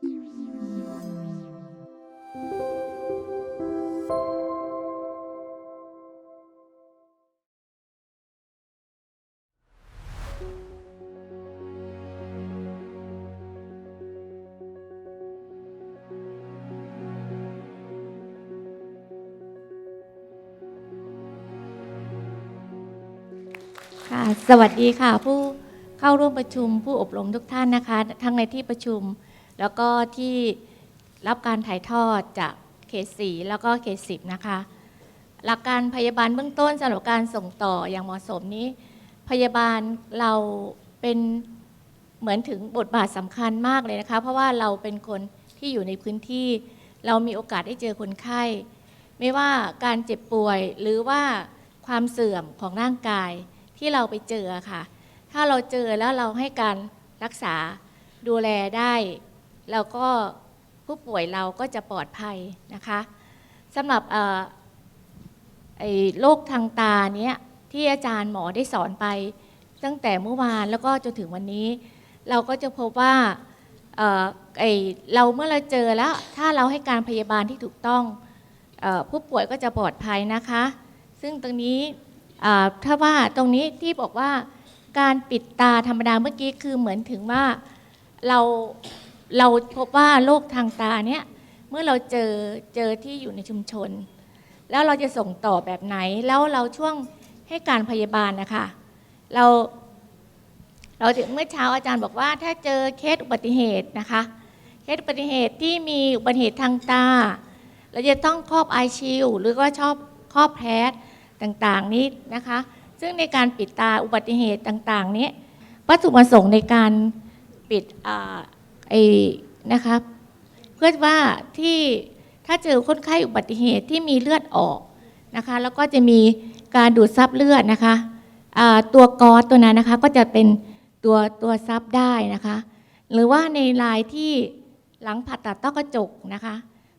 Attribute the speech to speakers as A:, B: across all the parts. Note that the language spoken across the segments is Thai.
A: ค่ะสวัสดีค่ะผู้เข้าร่วมประชุมผู้อบรมทุกท่านนะคะ ทั้งในที่ประชุม แล้วก็ที่รับการถ่ายทอดจากเขตสีแล้วก็เขตสิบนะคะ หลักการพยาบาลเบื้องต้นสำหรับการส่งต่ออย่างเหมาะสมนี้ พยาบาลเราเป็นเหมือนถึงบทบาทสำคัญมากเลยนะคะ เพราะว่าเราเป็นคนที่อยู่ในพื้นที่ เรามีโอกาสได้เจอคนไข้ ไม่ว่าการเจ็บป่วยหรือว่าความเสื่อมของร่างกายที่เราไปเจอค่ะ ถ้าเราเจอแล้วเราให้การรักษาดูแลได้ แล้วก็ผู้ป่วยเราก็จะปลอดภัยนะคะสำหรับไอ้โรคทางตาเนี้ยที่อาจารย์หมอได้สอนไป ตั้งแต่เมื่อวานแล้วก็จนถึงวันนี้ เราก็จะพบว่าเออไอ้เราเมื่อเราเจอแล้วถ้าเราให้การพยาบาลที่ถูกต้องออผู้ป่วยก็จะปลอดภัยนะคะ ซึ่งตรงนี้ถ้าว่าตรงนี้ที่บอกว่าการปิดตาธรรมดาเมื่อกี้คือเหมือนถึงว่าเรา เราพบว่าโรคทางตาเนี้ยเมื่อเราเจอเจอที่อยู่ในชุมชน แล้วเราจะส่งต่อแบบไหน แล้วเราช่วงให้การพยาบาลนะคะเราเราเมื่อเช้าอาจารย์บอกว่า ถ้าเจอเคสอุบัติเหตุนะคะเคสอุบัติเหตุที่มีอุบัติเหตุทางตา เราจะต้องครอบไอชิลหรือก็ชอบครอบแพทต่างๆนี้นะคะ ซึ่งในการปิดตาอุบัติเหตุต่างๆ นี้วัตถุประสงค์ในการปิดอ ไอ้นะคะเพื่อว่าที่ถ้าเจอคนไข้อุบัติเหตุที่มีเลือดออกนะคะแล้วก็จะมีการดูดซับเลือดนะคะตัวกอตัวนั้นนะคะก็จะเป็นตัวตัวซับได้นะคะ หรือว่าในรายที่หลังผ่าตัดต้อกระจกนะคะ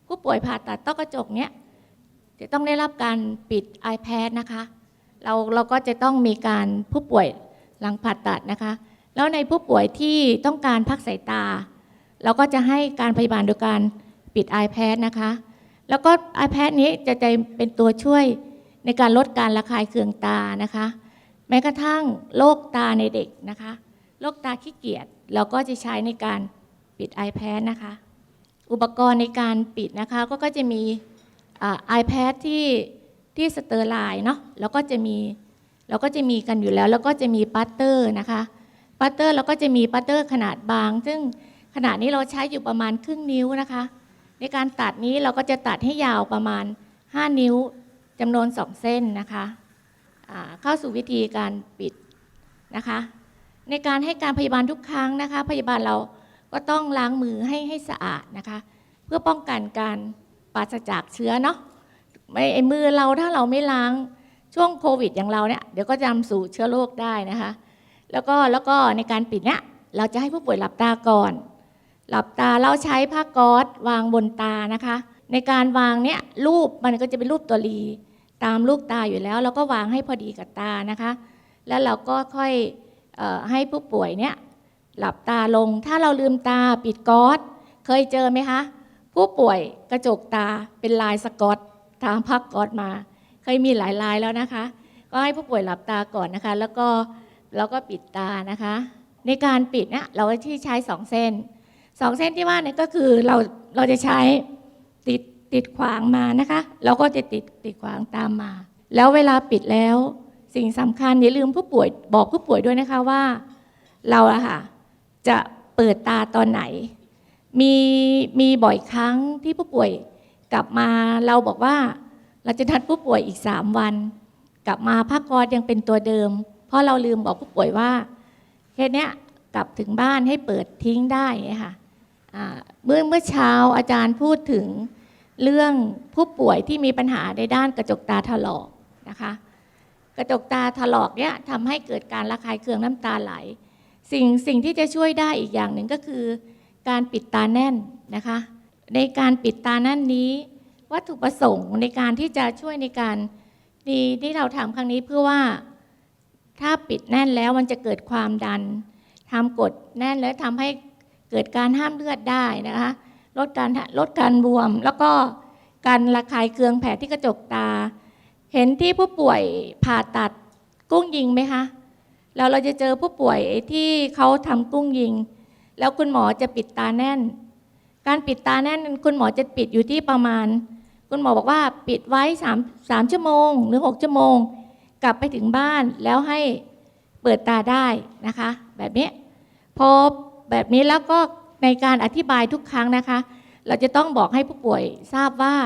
A: ผู้ป่วยผ่าตัดต้อกระจกเนี้ยจะต้องได้รับการปิด iPad นะคะเราเราก็จะต้องมีการผู้ป่วยหลังผ่าตัดนะคะ แล้วในผู้ป่วยที่ต้องการพักสายตา เราก็จะให้การพยาบาลโดยการปิด iPad นะคะ แล้วก็ iPad นี้จะจะเป็นตัวช่วยในการลดการระคายเคืองตานะคะ แม้กระทั่งโรคตาในเด็กนะคะโรคตาขี้เกียจเราก็จะใช้ในการปิด iPad นะคะ อุปกรณ์ในการปิดนะคะ ก็ก็จะมีอ่า iPad ที่ที่สเตอร์ไลน์เนาะแล้วก็จะมีเราก็จะมีกันอยู่แล้ว แล้วก็จะมีปัตเตอร์นะคะปัตเตอร์เราก็จะมีปัตเตอร์ขนาดบาง ซึ่ง ขนาดนี้เราใช้อยู่ประมาณครึ่งนิ้วนะคะ ในการตัดนี้เราก็จะตัดให้ยาวประมาณ 5 นิ้วจำนวน 2 เส้นนะคะเข้าสู่วิธีการปิดนะคะ ในการให้การพยาบาลทุกครั้งนะคะ พยาบาลเราก็ต้องล้างมือให้ให้สะอาดนะคะ เพื่อป้องกันการปราศจากเชื้อเนาะไม่ไอ้มือเราถ้าเราไม่ล้างช่วงโควิดอย่างเราเนี่ยเดี๋ยวก็จะนำสู่เชื้อโรคได้นะคะ แล้วก็แล้วก็ในการปิดเนี่ยเราจะให้ผู้ป่วยหลับตาก่อน หลับตาเราใช้ผ้าก๊อซวางบนตานะคะ ในการวางเนี่ยรูปมันก็จะเป็นรูปตัวรีตามลูกตาอยู่แล้ว เราก็วางให้พอดีกับตานะคะ แล้วเราก็ค่อยออให้ผู้ป่วยเนี่ยหลับตาลง ถ้าเราลืมตาปิดก๊อซเคยเจอไหมคะ ผู้ป่วยกระจกตาเป็นลายสกอตตามพักก๊อซมา เคยมีหลายลายแล้วนะคะ ก็ให้ผู้ป่วยหลับตาก่อนนะคะ แล้วก็แล้วก็ปิดตานะคะ ในการปิดเนี่ยเราที่ใช้สองเส้น สองเส้นที่ว่าเนี่ยก็คือเราเราจะใช้ติดติดขวางมานะคะ เราก็จะติดติดขวางตามมา แล้วเวลาปิดแล้ว สิ่งสำคัญอย่าลืมผู้ป่วยบอกผู้ป่วยด้วยนะคะว่า เราอะค่ะจะเปิดตาตอนไหน มีมีบ่อยครั้งที่ผู้ป่วยกลับมาเราบอกว่าเราจะนัดผู้ป่วยอีก 3 วัน กลับมาผ้ากอซยังเป็นตัวเดิม เพราะเราลืมบอกผู้ป่วยว่าแค่เนี้ยกลับถึงบ้านให้เปิดทิ้งได้ค่ะ เมื่อเมื่อเช้าอาจารย์พูดถึงเรื่องผู้ป่วยที่มีปัญหาในด้านกระจกตาถลอกนะคะ กระจกตาถลอกเนี่ยทำให้เกิดการระคายเคืองน้ำตาไหล สิ่งสิ่งที่จะช่วยได้อีกอย่างหนึ่งก็คือ การปิดตาแน่นนะคะ ในการปิดตาแน่นนี้ วัตถุประสงค์ในการที่จะช่วยในการดีที่เราทำครั้งนี้เพื่อว่าถ้าปิดแน่นแล้วมันจะเกิดความดันทำกดแน่นแล้วทำให้ เกิดการห้ามเลือดได้นะคะลดการลดการบวม แล้วก็การระคายเคืองแผลที่กระจกตา เห็นที่ผู้ป่วยผ่าตัดกุ้งยิงไหมคะแล้วเราจะเจอผู้ป่วยที่เขาทำกุ้งยิง แล้วคุณหมอจะปิดตาแน่น การปิดตาแน่นคุณหมอจะปิดอยู่ที่ประมาณ คุณหมอบอกว่าปิดไว้3 3ชั่วโมง หรือ 6 ชั่วโมง กลับไปถึงบ้านแล้วให้เปิดตาได้นะคะ แบบนี้พอ แบบนี้แล้วก็ในการอธิบายทุกครั้งนะคะ เราจะต้องบอกให้ผู้ป่วยทราบว่า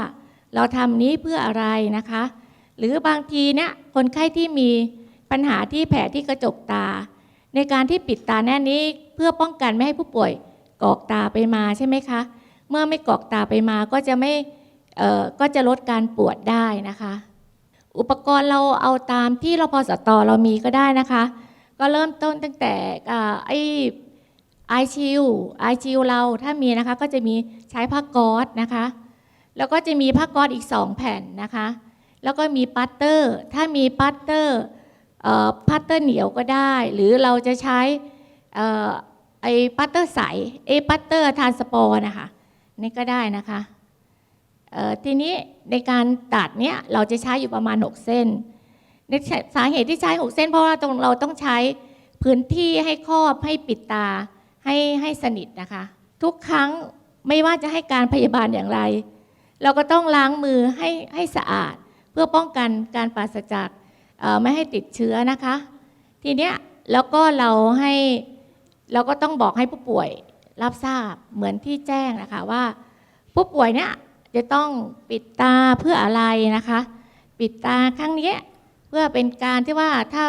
A: เราทำนี้เพื่ออะไรนะคะ หรือบางทีเนี่ยคนไข้ที่มีปัญหาที่แผลที่กระจกตา ในการที่ปิดตาแน่นี้เพื่อป้องกันไม่ให้ผู้ป่วยกอกตาไปมาใช่ไหมคะ เมื่อไม่กอกตาไปมาก็จะไม่เอ่อก็จะลดการปวดได้นะคะ อุปกรณ์เราเอาตามที่เราพอสตอเรามีก็ได้นะคะ ก็เริ่มต้นตั้งแต่อ่าไอ ไอชิวไอชิวเราถ้ามีนะคะก็จะมีใช้ผ้าก๊อซนะคะ แล้วก็จะมีผ้าก๊อซอีก 2 แผ่นนะคะ แล้วก็มีปัตเตอร์ ถ้ามีปัตเตอร์ปัตเตอร์เหนียวก็ได้ หรือเราจะใช้ไอปัตเตอร์ใสไอปัตเตอร์ทานสปอร์นะคะนี่ก็ได้นะคะทีนี้ในการตัดเนี้ยเราจะใช้อยู่ประมาณ 6 เส้นในสาเหตุที่ใช้ 6 เส้น เพราะว่าตรงเราต้องใช้พื้นที่ให้ครอบให้ปิดตา ให้ให้สนิทนะคะ ทุกครั้งไม่ว่าจะให้การพยาบาลอย่างไร เราก็ต้องล้างมือให้ให้สะอาด เพื่อป้องกันการปราศจากไม่ให้ติดเชื้อนะคะ ทีเนี้ยแล้วก็เราให้เราก็ต้องบอกให้ผู้ป่วยรับทราบเหมือนที่แจ้งนะคะว่า ผู้ป่วยเนี่ยจะต้องปิดตาเพื่ออะไรนะคะ ปิดตาครั้งนี้เพื่อเป็นการที่ว่าถ้า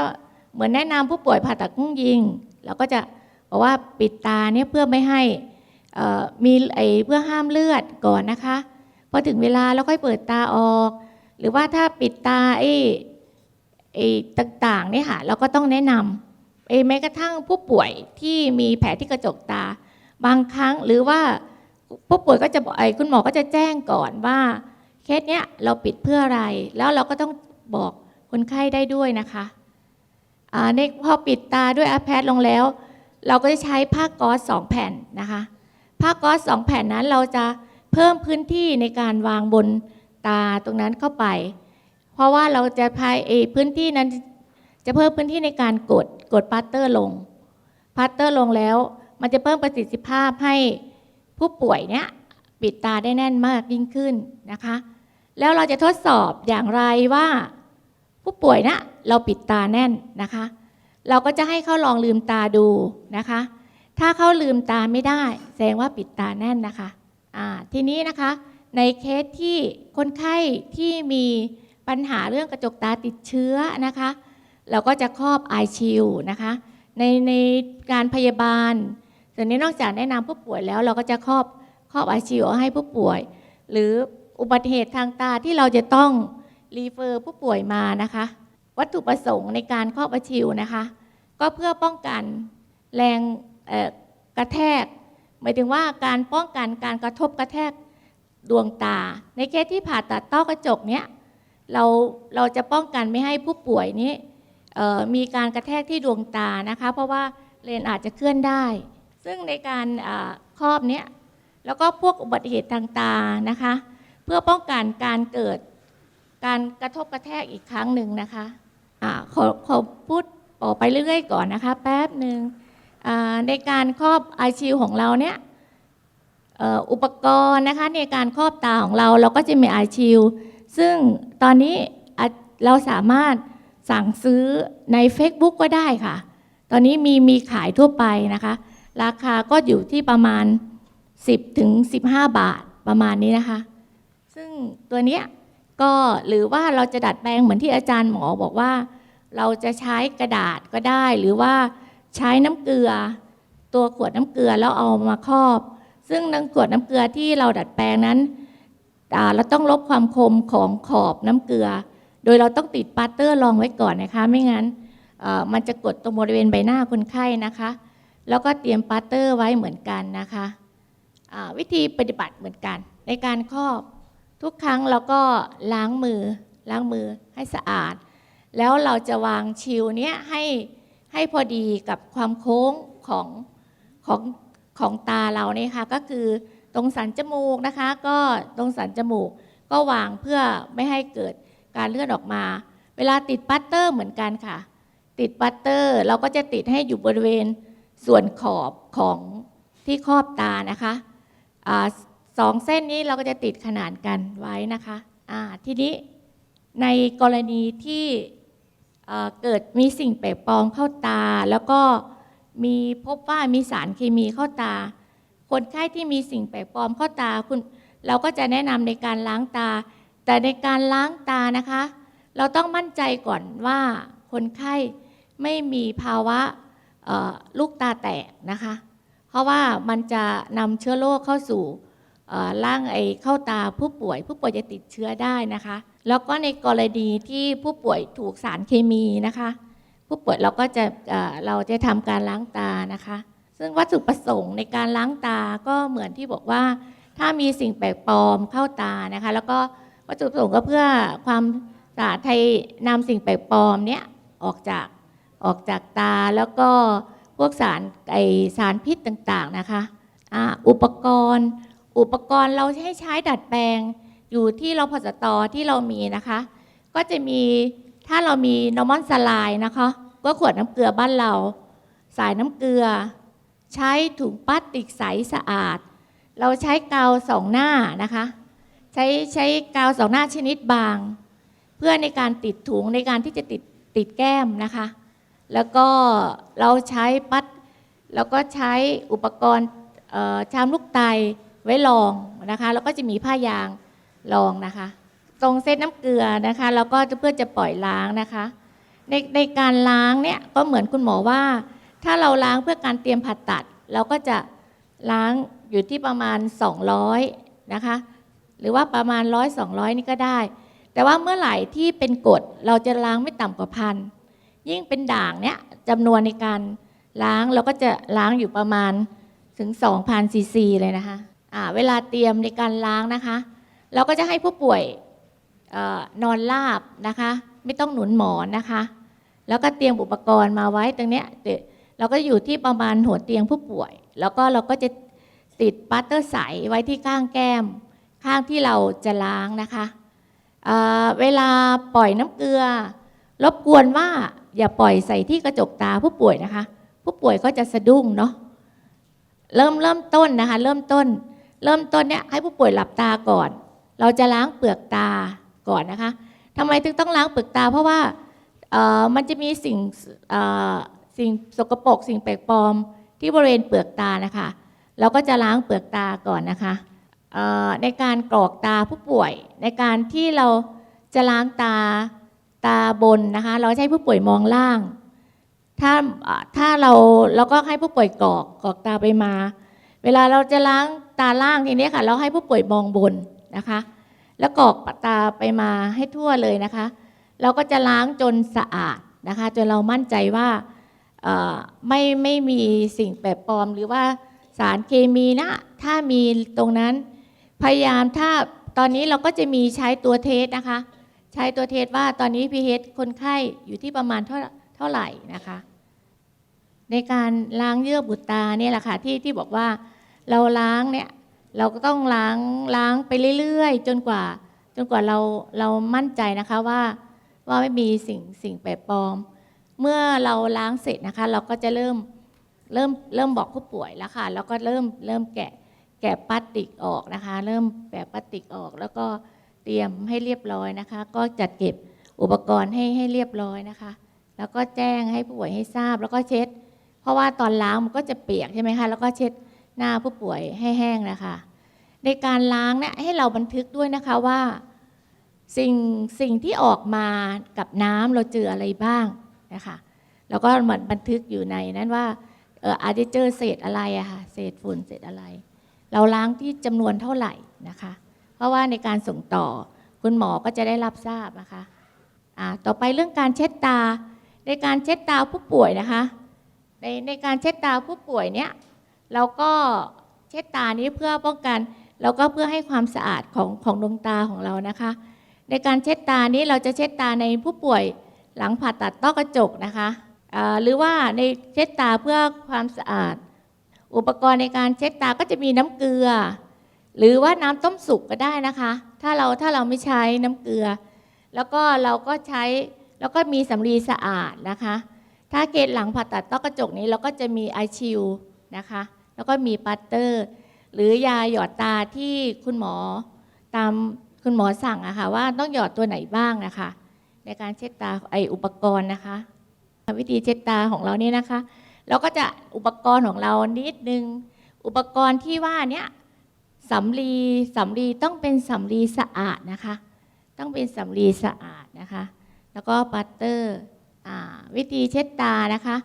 A: เหมือนแนะนำผู้ป่วยผ่าตัดกุ้งยิงเราก็จะ บอกว่าปิดตาเนี่ยเพื่อไม่ให้มีไอเพื่อห้ามเลือดก่อนนะคะพอถึงเวลาแล้วค่อยเปิดตาออก หรือว่าถ้าปิดตาไอ้ไอ้ต่างๆเนี่ยค่ะเราก็ต้องแนะนำไอ้แม้กระทั่งผู้ป่วยที่มีแผลที่กระจกตา บางครั้งหรือว่าผู้ป่วยก็จะบอกไอ้คุณหมอก็จะแจ้งก่อนว่าเคสเนี้ยเราปิดเพื่ออะไร แล้วเราก็ต้องบอกคนไข้ได้ด้วยนะคะในพอปิดตาด้วยอาแพดลงแล้ว เราก็จะใช้ผ้าก๊อซสองแผ่นนะคะผ้าก๊อซสองแผ่นนั้นเราจะเพิ่มพื้นที่ในการวางบนตาตรงนั้นเข้าไป เพราะว่าเราจะพายเอพื้นที่นั้นจะเพิ่มพื้นที่ในการกดกดปัตเตอร์ลงปัตเตอร์ลงแล้ว มันจะเพิ่มประสิทธิภาพให้ผู้ป่วยเนี้ยปิดตาได้แน่นมากยิ่งขึ้นนะคะ แล้วเราจะทดสอบอย่างไรว่า ผู้ป่วยเนี้ยเราปิดตาแน่นนะคะ เราก็จะให้เขาลองลืมตาดูนะคะ ถ้าเขาลืมตาไม่ได้ แสดงว่าปิดตาแน่นนะคะทีนี้นะคะในเคสที่คนไข้ที่มีปัญหาเรื่องกระจกตาติดเชื้อนะคะ เราก็จะครอบไอชิลนะคะในในการพยาบาลส่วนนี้นอกจากแนะนำผู้ป่วยแล้วเราก็จะครอบครอบไอชิลให้ผู้ป่วย หรืออุบัติเหตุทางตาที่เราจะต้องรีเฟอร์ผู้ป่วยมานะคะ วัตถุประสงค์ในการครอบไอชิลนะคะ ก็เพื่อป้องกันแรงกระแทก หมายถึงว่าการป้องกันการกระทบกระแทกดวงตา ในเคสที่ผ่าตัดต้อกระจกเนี้ยเราเราจะป้องกันไม่ให้ผู้ป่วยนี้มีการกระแทกที่ดวงตานะคะ เพราะว่าเลนอาจจะเคลื่อนได้ ซึ่งในการครอบเนี้ยแล้วก็พวกอุบัติเหตุทางตานะคะ เพื่อป้องกันการเกิดการกระทบกระแทกอีกครั้งหนึ่งนะคะ อาขอขอพูดต่อไปเรื่อยๆก่อนนะคะแป๊บหนึ่งในการครอบไอชิวของเราเนี่ยอุปกรณ์นะคะในการครอบตาของเราเราก็จะมีไอชิวซึ่งตอนนี้เราสามารถสั่งซื้อใน Facebook ก็ได้ค่ะ ตอนนี้มีมีขายทั่วไปนะคะ ราคาก็อยู่ที่ประมาณ 10ถึง15 บาทประมาณนี้นะคะ ซึ่งตัวเนี้ย ก็หรือว่าเราจะดัดแปลงเหมือนที่อาจารย์หมอบอกว่า เราจะใช้กระดาษก็ได้ หรือว่าใช้น้ำเกลือ ตัวขวดน้ำเกลือแล้วเอามาครอบ ซึ่งน้ำขวดน้ำเกลือที่เราดัดแปลงนั้นเราต้องลบความคมของขอบน้ำเกลือ โดยเราต้องติดปาตเตอร์รองไว้ก่อนนะคะ ไม่งั้นมันจะกดตรงบริเวณใบหน้าคนไข้นะคะ แล้วก็เตรียมปาตเตอร์ไว้เหมือนกันนะคะวิธีปฏิบัติเหมือนกันในการครอบ ทุกครั้งเราก็ล้างมือล้างมือให้สะอาด แล้วเราจะวางชิวเนี้ยให้ให้พอดีกับความโค้งของของของตาเราเนี่ยค่ะก็คือตรงสันจมูกนะคะ ก็ตรงสันจมูก ก็วางเพื่อไม่ให้เกิดการเลื่อนออกมา เวลาติดปัตเตอร์เหมือนกันค่ะ ติดปัตเตอร์เราก็จะติดให้อยู่บริเวณส่วนขอบของที่ครอบตานะคะ สองเส้นนี้เราก็จะติดขนานกันไว้นะคะอ่าทีนี้ในกรณีที่เกิดมีสิ่งแปลกปลอมเข้าตา แล้วก็มีพบว่ามีสารเคมีเข้าตา คนไข้ที่มีสิ่งแปลกปลอมเข้าตาคุณเราก็จะแนะนำในการล้างตา แต่ในการล้างตานะคะ เราต้องมั่นใจก่อนว่าคนไข้ไม่มีภาวะลูกตาแตกนะคะ เพราะว่ามันจะนำเชื้อโรคเข้าสู่ เอ่อร่างไอเข้าตาผู้ป่วย ผู้ป่วยจะติดเชื้อได้นะคะ แล้วก็ในกรณีที่ผู้ป่วยถูกสารเคมีนะคะ ผู้ป่วยเราก็จะเราจะทำการล้างตานะคะ ซึ่งวัตถุประสงค์ในการล้างตาก็เหมือนที่บอกว่า ถ้ามีสิ่งแปลกปลอมเข้าตานะคะ แล้วก็วัตถุประสงค์ก็เพื่อความสะอาดไทยนำสิ่งแปลกปลอมเนี้ยออกจากออกจากตาแล้วก็พวกสารไอสารพิษต่างๆนะคะออุปกรณ์ อุปกรณ์เราให้ใช้ดัดแปลง อยู่ที่รพสตที่เรามีนะคะ ก็จะมีถ้าเรามีนอร์มอนสลายนะคะ ก็ขวดน้ำเกลือบ้านเรา สายน้ำเกลือ ใช้ถุงพลาสติกใสสะอาด เราใช้กาวสองหน้านะคะ ใช้ใช้กาวสองหน้าชนิดบาง เพื่อในการติดถุงในการที่จะติดติดแก้มนะคะ แล้วก็เราใช้ปัดแล้วก็ใช้อุปกรณ์ชามลูกไต ไว้รองนะคะแล้วก็จะมีผ้ายางรองนะคะ ตรงเส้นน้ำเกลือนะคะแล้วก็เพื่อจะปล่อยล้างนะคะ ในในการล้างเนี่ยก็เหมือนคุณหมอว่า ถ้าเราล้างเพื่อการเตรียมผ่าตัด เราก็จะล้างอยู่ที่ประมาณ 200นะคะหรือว่าประมาณ100 200นี่ก็ได้ แต่ว่าเมื่อไหร่ที่เป็นกดเราจะล้างไม่ต่ำกว่าพันยิ่งเป็นด่างเนี่ยจำนวนในการล้างเราก็จะล้างอยู่ประมาณถึง 2,000ซีซีเลยนะคะ เวลาเตรียมในการล้างนะคะ เราก็จะให้ผู้ป่วยออนอนราบนะคะ ไม่ต้องหนุนหมอนนะคะ แล้วก็เตรียมอุปกรณ์มาไว้ตรงเนี้ยเดี๋ยวเราก็อยู่ที่ประมาณหัวเตียงผู้ป่วย แล้วก็เราก็จะติดปัตเตอร์ใสไว้ที่ข้างแก้ม ข้างที่เราจะล้างนะคะเเวลาปล่อยน้ำเกลือ รบกวนว่าอย่าปล่อยใส่ที่กระจกตาผู้ป่วยนะคะ ผู้ป่วยก็จะสะดุ้งเนาะเริ่มเริ่มต้นนะคะ เริ่มต้น เริ่มต้นเนี่ยให้ผู้ป่วยหลับตาก่อน เราจะล้างเปลือกตาก่อนนะคะทำไมถึงต้องล้างเปลือกตา เพราะว่ามันจะมีสิ่งสิ่งสกปรกสิ่งแปลกปลอมที่บริเวณเปลือกตานะคะ เราก็จะล้างเปลือกตาก่อนนะคะในการกรอกตาผู้ป่วย ในการที่เราจะล้างตาตาบนนะคะ เราให้ผู้ป่วยมองล่าง ถ้าถ้าเราเราก็ให้ผู้ป่วยกรอกกรอกตาไปมา เวลาเราจะล้าง ตาล่างทีนี้ค่ะ เราให้ผู้ป่วยมองบนนะคะ แล้วกรอกตาไปมาให้ทั่วเลยนะคะ เราก็จะล้างจนสะอาดนะคะ จนเรามั่นใจว่าไม่ไม่มีสิ่งแปลกปลอม หรือว่าสารเคมีนะถ้ามีตรงนั้นพยายามถ้าตอนนี้เราก็จะมีใช้ตัวเทสนะคะ ใช้ตัวเทสว่าตอนนี้ pH คนไข้อยู่ที่ประมาณเท่าเท่าไหร่นะคะ ในการล้างเยื่อบุตาเนี่ยแหละค่ะที่ที่บอกว่า เราล้างเนี่ยเราก็ต้องล้างล้างไปเรื่อยๆ จนกว่า จนกว่าเราเรามั่นใจนะคะว่าว่าไม่มีสิ่งสิ่งแปลกปลอม เมื่อเราล้างเสร็จนะคะ เราก็จะเริ่มเริ่มเริ่มบอกผู้ป่วยแล้วค่ะ แล้วก็เริ่มเริ่มแกะแกะพลาสติกออกนะคะ เริ่มแกะพลาสติกออก แล้วก็เตรียมให้เรียบร้อยนะคะ ก็จัดเก็บอุปกรณ์ให้ให้เรียบร้อยนะคะ แล้วก็แจ้งให้ผู้ป่วยให้ทราบ แล้วก็เช็ด เพราะว่าตอนล้างมันก็จะเปียกใช่ไหมคะแล้วก็เช็ด หน้าผู้ป่วยให้แห้งนะคะ ในการล้างเนี่ยให้เราบันทึกด้วยนะคะว่าสิ่งสิ่งที่ออกมากับน้ำเราเจออะไรบ้างนะคะแล้วก็เหมือนบันทึกอยู่ในนั้นว่าเอออาจจะเจอเศษอะไรอะค่ะเศษฝุ่นเศษอะไร เราล้างที่จำนวนเท่าไหร่นะคะ เพราะว่าในการส่งต่อคุณหมอก็จะได้รับทราบนะคะอ่าต่อไปเรื่องการเช็ดตา ในการเช็ดตาผู้ป่วยนะคะ ในในการเช็ดตาผู้ป่วยเนี่ย เราก็เช็ดตานี้เพื่อป้องกันแล้วก็เพื่อให้ความสะอาดของของดวงตาของเรานะคะ ในการเช็ดตานี้เราจะเช็ดตาในผู้ป่วยหลังผ่าตัดต้อกระจกนะคะหรือว่าในเช็ดตาเพื่อความสะอาด อุปกรณ์ในการเช็ดตาก็จะมีน้ำเกลือ หรือว่าน้ำต้มสุกก็ได้นะคะ ถ้าเราถ้าเราไม่ใช้น้ำเกลือ แล้วก็เราก็ใช้แล้วก็มีสำลีสะอาดนะคะ ถ้าเกตหลังผ่าตัดต้อกระจกนี้เราก็จะมีไอชิลนะคะ แล้วก็มีปัตเตอร์ หรือยาหยอดตาที่คุณหมอตามคุณหมอสั่งอะค่ะว่าต้องหยอดตัวไหนบ้างนะคะ ในการเช็ดตาไออุปกรณ์นะคะ วิธีเช็ดตาของเราเนี่ยนะคะ เราก็จะอุปกรณ์ของเรานิดนึง อุปกรณ์ที่ว่าเนี้ยสำลีสำลีต้องเป็นสำลีสะอาดนะคะ ต้องเป็นสำลีสะอาดนะคะ แล้วก็ปัตเตอร์อวิธีเช็ดตานะคะ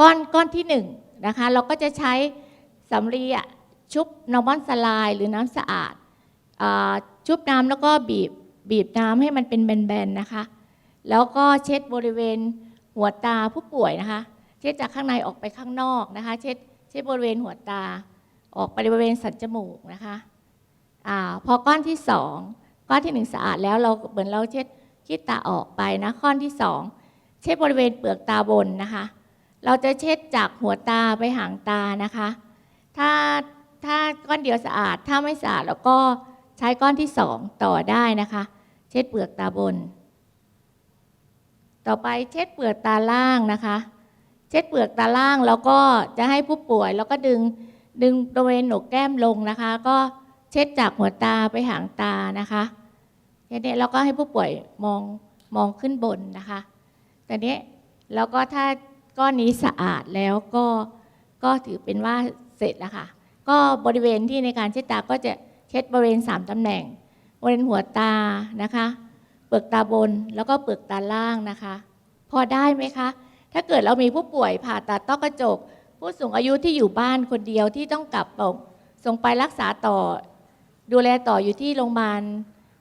A: ก้อนก้อนที่หนึ่งนะคะ เราก็จะใช้ สำลีอะชุบนอร์มอนสลายหรือน้ำสะอาดอาชุบน้ำแล้วก็บีบบีบน้ำให้มันเป็นแบนๆนะคะ แล้วก็เช็ดบริเวณหัวตาผู้ป่วยนะคะ เช็ดจากข้างในออกไปข้างนอกนะคะ เช็ดเช็ดบริเวณหัวตา ออกไปบริเวณสันจมูกนะคะอาพอก้อนที่สองก้อนที่หนึ่งสะอาดแล้วเราเหมือนเราเช็ดขี้ตาออกไปนะก้อนที่สองเช็ดบริเวณเปลือกตาบนนะคะ เราจะเช็ดจากหัวตาไปหางตานะคะ ถ้าถ้าก้อนเดียวสะอาด ถ้าไม่สะอาดเราก็ใช้ก้อนที่สองต่อได้นะคะ เช็ดเปลือกตาบน ต่อไปเช็ดเปลือกตาล่างนะคะ เช็ดเปลือกตาล่างแล้วก็จะให้ผู้ป่วยแล้วก็ดึงดึงบริเวณโหนกแก้มลงนะคะ ก็เช็ดจากหัวตาไปหางตานะคะแค่นี้แล้วก็ให้ผู้ป่วยมองมองขึ้นบนนะคะแต่นี้แล้วก็ถ้าก้อนนี้สะอาดแล้วก็ก็ถือเป็นว่า เสร็จแล้วค่ะ ก็บริเวณที่ในการเช็ดตาก็จะเช็ดบริเวณสามตำแหน่ง บริเวณหัวตานะคะ เปลือกตาบนแล้วก็เปลือกตาล่างนะคะ พอได้ไหมคะ ถ้าเกิดเรามีผู้ป่วยผ่าตัดต้อกระจก ผู้สูงอายุที่อยู่บ้านคนเดียวที่ต้องกลับส่งไปรักษาต่อ ดูแลต่ออยู่ที่โรงพยาบาล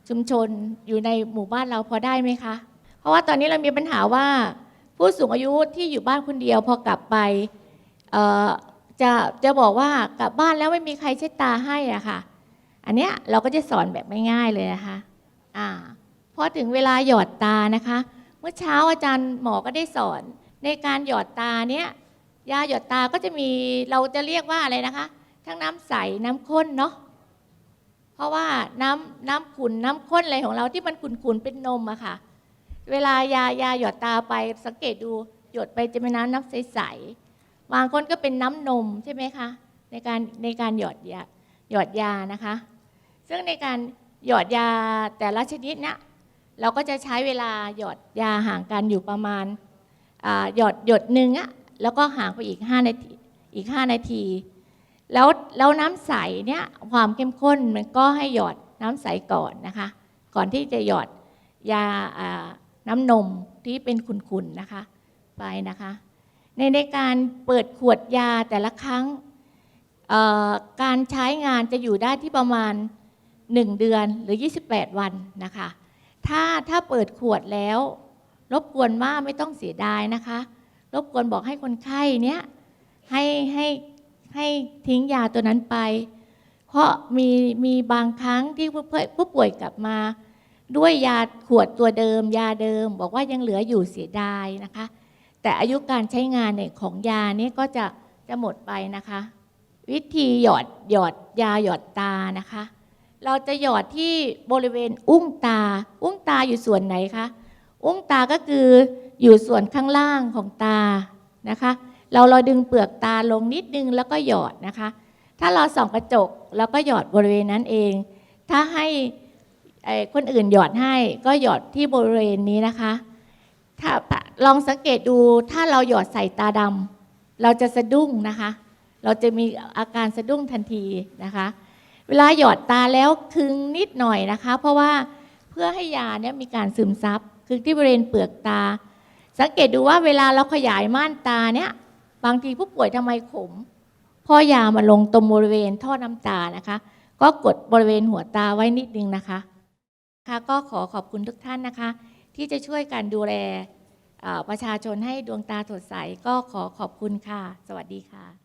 A: ชุมชนอยู่ในหมู่บ้านเราพอได้ไหมคะ เพราะว่าตอนนี้เรามีปัญหาว่า ผู้สูงอายุที่อยู่บ้านคนเดียวพอกลับไป จะจะบอกว่ากลับบ้านแล้วไม่มีใครเช็ดตาให้อะค่ะ อันเนี้ยเราก็จะสอนแบบง่ายๆเลยนะคะอ่าพอถึงเวลาหยอดตานะคะ เมื่อเช้าอาจารย์หมอก็ได้สอน ในการหยอดตาเนี้ยยาหยอดตาก็จะมีเราจะเรียกว่าอะไรนะคะ ทั้งน้ำใสน้ำข้นเนาะเพราะว่าน้ำน้ำขุนน้ำข้นอะไรของเราที่มันขุนๆเป็นนมอะค่ะ เวลายายาหยอดตาไปสังเกตดูหยดไปจะเป็นน้ำน้ำใสๆ บางคนก็เป็นน้ำนมใช่ไหมคะในการในการหยอดยาหยอดยานะคะ ซึ่งในการหยอดยาแต่ละชนิดเนี้ยเราก็จะใช้เวลาหยอดยาห่างกันอยู่ประมาณหยอดหยดหนึ่งอะแล้วก็ห่างไปอีก5นาทีอีก 5 นาที แล้วแล้วน้ำใสเนี่ยความเข้มข้นมันก็ให้หยอดน้ำใสก่อนนะคะ ก่อนที่จะหยอดยาอ่าน้ำนมที่เป็นขุ่นๆนะคะ ไปนะคะ ในในการเปิดขวดยาแต่ละครั้งการใช้งานจะอยู่ได้ที่ประมาณ 1 เดือนหรือ 28 วันนะคะ ถ้าถ้าเปิดขวดแล้ว รบกวนว่าไม่ต้องเสียดายนะคะ รบกวนบอกให้คนไข้เนี้ยให้ให้ให้ทิ้งยาตัวนั้นไป เพราะมีมีบางครั้งที่ผู้ป่วยผู้ป่วยกลับมา ด้วยยาขวดตัวเดิม ยาเดิม บอกว่ายังเหลืออยู่เสียดายนะคะ แต่อายุการใช้งานเนี่ยของยานี้ก็จะจะหมดไปนะคะ วิธีหยอดหยอดยาหยอดตานะคะ เราจะหยอดที่บริเวณอุ้งตา อุ้งตาอยู่ส่วนไหนคะอุ้งตาก็คืออยู่ส่วนข้างล่างของตานะคะ เราเราดึงเปลือกตาลงนิดนึงแล้วก็หยอดนะคะ ถ้าเราส่องกระจกเราก็หยอดบริเวณนั้นเอง ถ้าให้คนอื่นหยอดให้ก็หยอดที่บริเวณนี้นะคะ ถ้าลองสังเกตดูถ้าเราหยอดใส่ตาดำเราจะสะดุ้งนะคะ เราจะมีอาการสะดุ้งทันทีนะคะ เวลาหยอดตาแล้วคึงนิดหน่อยนะคะ เพราะว่าเพื่อให้ยาเนี่ยมีการซึมซับคือที่บริเวณเปลือกตา สังเกตดูว่าเวลาเราขยายม่านตาเนี่ยบางทีผู้ป่วยทำไมขมพราะยามาลงตรงบริเวณท่อน้ำตานะคะ ก็กดบริเวณหัวตาไว้นิดนึงนะคะค่ะก็ขอขอบคุณทุกท่านนะคะ ที่จะช่วยกันดูแลประชาชนให้ดวงตาสดใสก็ขอขอบคุณค่ะ สวัสดีค่ะ